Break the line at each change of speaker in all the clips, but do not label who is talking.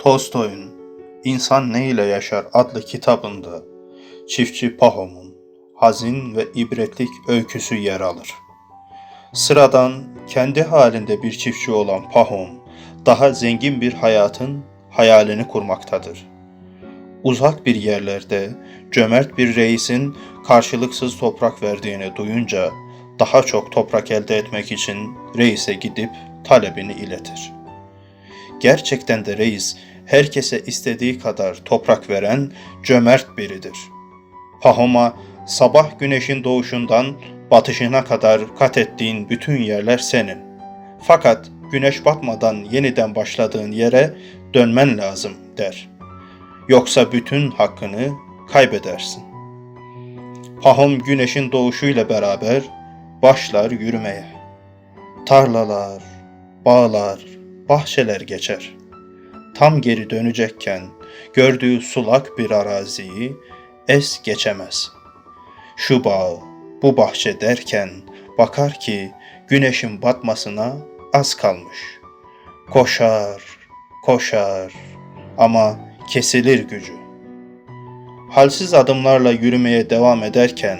Tolstoy'un İnsan Ne ile Yaşar adlı kitabında çiftçi Pahom'un hazin ve ibretlik öyküsü yer alır. Sıradan, kendi halinde bir çiftçi olan Pahom, daha zengin bir hayatın hayalini kurmaktadır. Uzak bir yerlerde cömert bir reisin karşılıksız toprak verdiğini duyunca daha çok toprak elde etmek için reise gidip talebini iletir. Gerçekten de reis herkese istediği kadar toprak veren cömert biridir. Pahom'a sabah güneşin doğuşundan batışına kadar kat ettiğin bütün yerler senin. Fakat güneş batmadan yeniden başladığın yere dönmen lazım der. Yoksa bütün hakkını kaybedersin. Pahom güneşin doğuşuyla beraber başlar yürümeye. Tarlalar, bağlar, bahçeler geçer. Tam geri dönecekken gördüğü sulak bir araziyi es geçemez. Şu bağ, bu bahçe derken bakar ki güneşin batmasına az kalmış. Koşar, koşar ama kesilir gücü. Halsiz adımlarla yürümeye devam ederken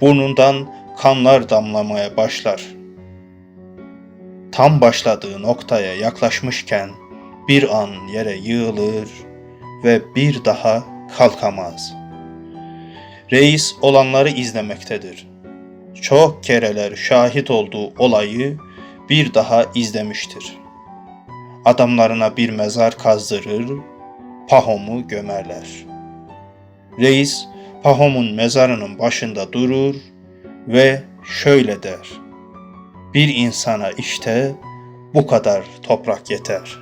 burnundan kanlar damlamaya başlar. Tam başladığı noktaya yaklaşmışken bir an yere yığılır ve bir daha kalkamaz. Reis olanları izlemektedir. Çok kereler şahit olduğu olayı bir daha izlemiştir. Adamlarına bir mezar kazdırır, Pahom'u gömerler. Reis Pahom'un mezarının başında durur ve şöyle der. Bir insana işte bu kadar toprak yeter.''